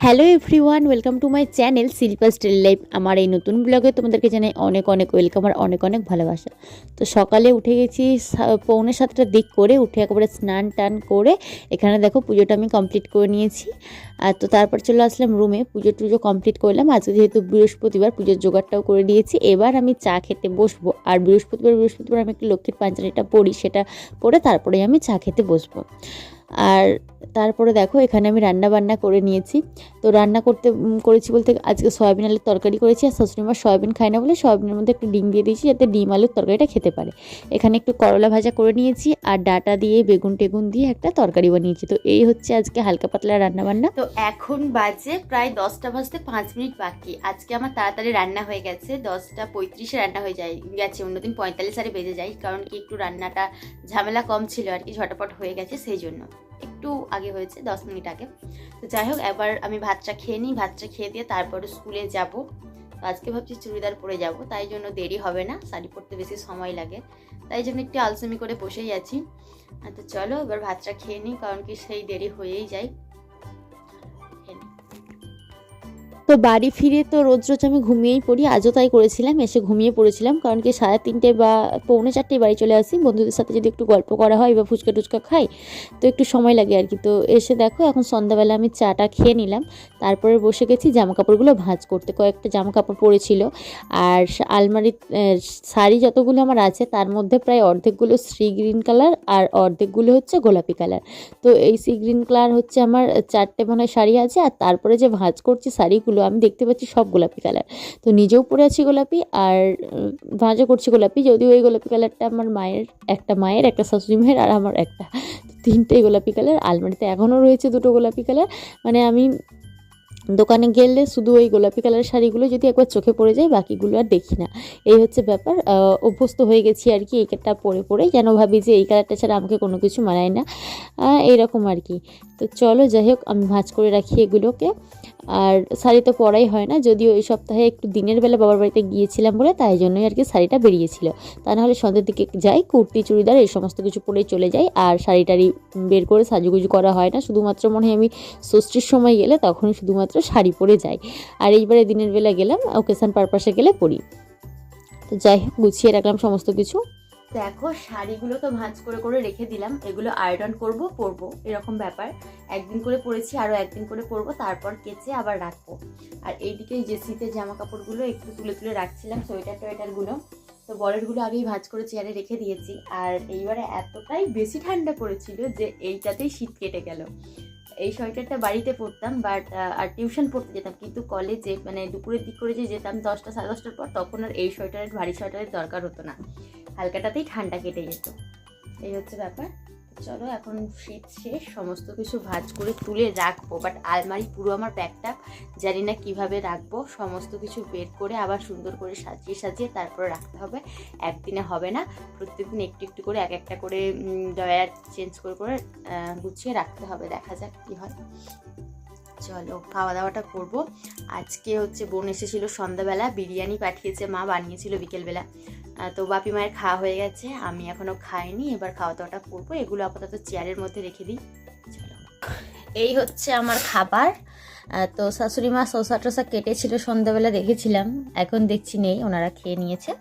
Hello everyone welcome to my channel Shilpa still life আমার এই নতুন ব্লগে তোমাদেরকে জানাই অনেক অনেক ওয়েলকাম আর অনেক অনেক ভালোবাসা। তো সকালে উঠে গেছি পৌনে সাতটার দিক করে উঠে একেবারে স্নান টান করে এখানে দেখো পুজোটা আমি কমপ্লিট করে নিয়েছি। আর তো তারপর চলে আসলাম রুমে পুজো টুজো কমপ্লিট করলাম। আজকে যেহেতু বৃহস্পতিবার, পুজোর জোগাড়টাও করে দিয়েছি এবার আমি চা খেতে বসবো। আর বৃহস্পতিবার বৃহস্পতিবার আমি একটু লক্ষ্মীর পাঞ্চালিটা পড়ি সেটা পরে তারপরে আমি চা খেতে বসবো। আর তারপরে দেখো, এখানে আমি রান্না বান্না করে নিয়েছি। তো রান্না করতে করেছি বলতে আজকে সয়াবিন আলুর তরকারি করেছি আর শাশুড়িমা সয়াবিন খায় না বলে সয়াবিনের মধ্যে একটু ডিম দিয়ে দিয়েছি যাতে ডিম আলুর তরকারিটা খেতে পারে। এখানে একটু করলা ভাজা করে নিয়েছি আর ডাটা দিয়ে বেগুন টেগুন দিয়ে একটা তরকারি বানিয়েছি। তো এই হচ্ছে আজকে হালকা পাতলা রান্না বান্না। তো এখন বাজে প্রায় দশটা বাজতে পাঁচ মিনিট বাকি। আজকে আমার তাড়াতাড়ি রান্না হয়ে গেছে। দশটা পঁয়ত্রিশে রান্না হয়ে যায়, গেছে। অন্যদিন পঁয়তাল্লিশ সারে বেজে যায়, কারণ কি একটু রান্নাটা ঝামেলা কম ছিল আর কি, ঝটাপট হয়ে গেছে সেই জন্য। একটু আগে হয়েছে, দশ মিনিট আগে। তো যাই হোক, এবার আমি ভাতটা খেয়ে নিই, ভাতটা খেয়ে দিয়ে তারপরে স্কুলে যাব। তো আজকে ভাবছি চুড়িদার পরে যাব, তাই জন্য দেরি হবে না, শাড়ি পরতে বেশি সময় লাগে। তাই জন্য একটু আলসেমি করে বসেই আছি। তো চলো এবার ভাতটা খেয়ে নিই, কারণ কি সেই দেরি হয়েই যায়। তো বাড়ি ফিরে তো রোজ রোজ আমি ঘুমিয়েই পড়ি, আজও তাই করেছিলাম, এসে ঘুমিয়ে পড়েছিলাম, কারণ কি সাড়ে তিনটে বা পৌনে চারটে বাড়ি চলে আসি, বন্ধুদের সাথে যদি একটু গল্প করা হয় বা ফুচকা টুচকা খাই, তো একটু সময় লাগে আর কি। তো এসে দেখো এখন সন্ধ্যাবেলা আমি চাটা খেয়ে নিলাম, তারপরে বসে গেছি জামা কাপড়গুলো ভাঁজ করতে, কয়েকটা জামা কাপড় পরেছিল আর আলমারি শাড়ি যতগুলো আমার আছে, তার মধ্যে প্রায় অর্ধেকগুলো শ্রী গ্রিন কালার আর অর্ধেকগুলো হচ্ছে গোলাপি কালার। তো এই সি গ্রিন কালার হচ্ছে আমার চারটে মনে হয় শাড়ি আছে, আর তারপরে যে ভাঁজ করছি শাড়িগুলো আমি দেখতে পাচ্ছি সব গোলাপি কালার। তো নিজেও পরে আছি গোলাপি আর ভাঁজও করছি গোলাপি, যদিও এই গোলাপি কালারটা আমার মায়ের, একটা মায়ের, একটা শাশুড়ি মায়ের আর আমার একটা। তো তিনটেই গোলাপি কালার, আলমারিতে এখনও রয়েছে দুটো গোলাপি কালার। মানে আমি দোকানে গেলে শুধু ওই গোলাপি কালারের শাড়িগুলো যদি একবার চোখে পড়ে যায়, বাকিগুলো আর দেখি না। এই হচ্ছে ব্যাপার। অভ্যস্ত হয়ে গেছি আর কি এই কালারটা পরে পরে যেন ভাবি যে এই কালারটা ছাড়া আমাকে কোনো কিছু মানায় না? এইরকম আর কি। তো চলো যাই হোক, আমি ভাঁজ করে রাখি এগুলোকে। আর শাড়ি তো পরাই হয় না, যদিও এই সপ্তাহে একটু দিনের বেলা বাবার বাড়িতে গিয়েছিলাম বলে তাই জন্যই আর কি শাড়িটা বেরিয়েছিল। তা নাহলে সন্ধ্যের দিকে যাই, কুর্তি, চুড়িদার এই সমস্ত কিছু পরেই চলে যাই। আর শাড়ি টাড়ি বের করে সাজুগুজু করা হয় না। শুধুমাত্র মনে হয় আমি ষষ্ঠীর সময় গেলে তখনই শুধুমাত্র শাড়ি পরে যাই। আর এইবারে দিনের বেলা গেলাম ওকেশন পারপাসে গেলে পরি। তো যাই হোক, গুছিয়ে রাখলাম সমস্ত কিছু। দেখো, শাড়িগুলো তো ভাঁজ করে করে রেখে দিলাম। এগুলো আয়রন করব, পরবো, এরকম ব্যাপার। একদিন করে পরেছি আরও একদিন করে পরবো, তারপর কেচে আবার রাখব। আর এইদিকে যে শীতের জামা কাপড়গুলো একটু তুলে তুলে রাখছিলাম, সোয়েটার টোয়েটারগুলো তো বরেরগুলো আগেই ভাঁজ করে চেয়ারে রেখে দিয়েছি। আর এইবারে এতটাই বেশি ঠান্ডা পড়েছিল যে এইটাতেই শীত কেটে গেল। এই সোয়েটারটা বাড়িতে পড়তাম বাট আর টিউশন পড়তে যেতাম। কিন্তু কলেজে মানে দুপুরের দিক করে যে যেতাম দশটা, সাড়ে দশটার পর, তখন আর এই সোয়েটারের ভারী সোয়েটারের দরকার হতো না। হালকাটাতেই ঠান্ডা কেটে যেত। এই হচ্ছে ব্যাপার। চলো এখন শীত শেষ, সমস্ত কিছু ভাঁজ করে তুলে রাখব। বাট আলমারি পুরো আমার ব্যাগটা জানি না কীভাবে রাখব। সমস্ত কিছু বের করে আবার সুন্দর করে সাজিয়ে সাজিয়ে তারপরে রাখতে হবে। একদিনে হবে না, প্রত্যেকদিন একটু একটু করে এক একটা করে ডয়ার চেঞ্জ করে করে গুছিয়ে রাখতে হবে। দেখা যাক কী হয়। চলো খাওয়া দাওয়াটা করব। আজকে হচ্ছে বোন এসেছিল সন্ধ্যাবেলা, বিরিয়ানি পাঠিয়েছে মা, বানিয়েছিল বিকেলবেলা। তো বাপি মায়ের খাওয়া হয়ে গেছে, আমি এখনও খাইনি, এবার খাওয়া দাওয়াটা করব। এগুলো আপাতত চেয়ারের মধ্যে রেখে দিই। এই হচ্ছে আমার খাবার। তো শাশুড়ি মা শসা টসা কেটেছিল, সন্ধ্যাবেলা দেখেছিলাম। এখন দেখছি নেই, ওনারা খেয়ে নিয়েছে।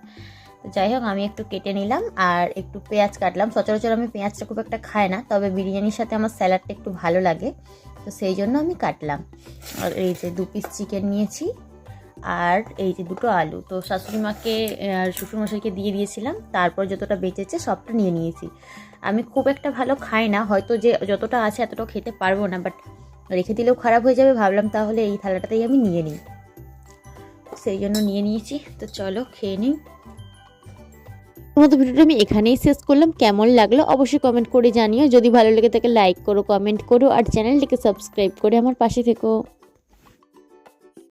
তো যাই হোক, আমি একটু কেটে নিলাম আর একটু পেঁয়াজ কাটলাম। সচরাচর আমি পেঁয়াজটা খুব একটা খাই না, তবে বিরিয়ানির সাথে আমার স্যালাডটা একটু ভালো লাগে। তো সেই জন্য আমি কাটলাম। আর এই যে দু পিস চিকেন নিয়েছি। আর এই যে দুটো আলু। তো শাশুড়ি মাকে শ্বশুরমশাইকে দিয়ে দিয়েছিলাম। তারপর যতটা বেঁচেছে সবটা নিয়ে নিয়েছি। আমি খুব একটা ভালো খাই না। হয়তো যে যতটা আছে এতটাও খেতে পারব না বাট রেখে দিলেও খারাপ হয়ে যাবে। ভাবলাম তাহলে এই থালাটাতেই আমি নিয়ে নিই। সেই জন্য নিয়ে নিয়েছি। তো চলো খেয়ে নিই। তোমাদের ভিডিওটা আমি এখানেই শেষ করলাম। কেমন লাগল অবশ্যই কমেন্ট করে জানিও। যদি ভালো লেগে থাকে লাইক করো কমেন্ট করো, আর চ্যানেলটিকে সাবস্ক্রাইব করে আমার পাশে থেকো।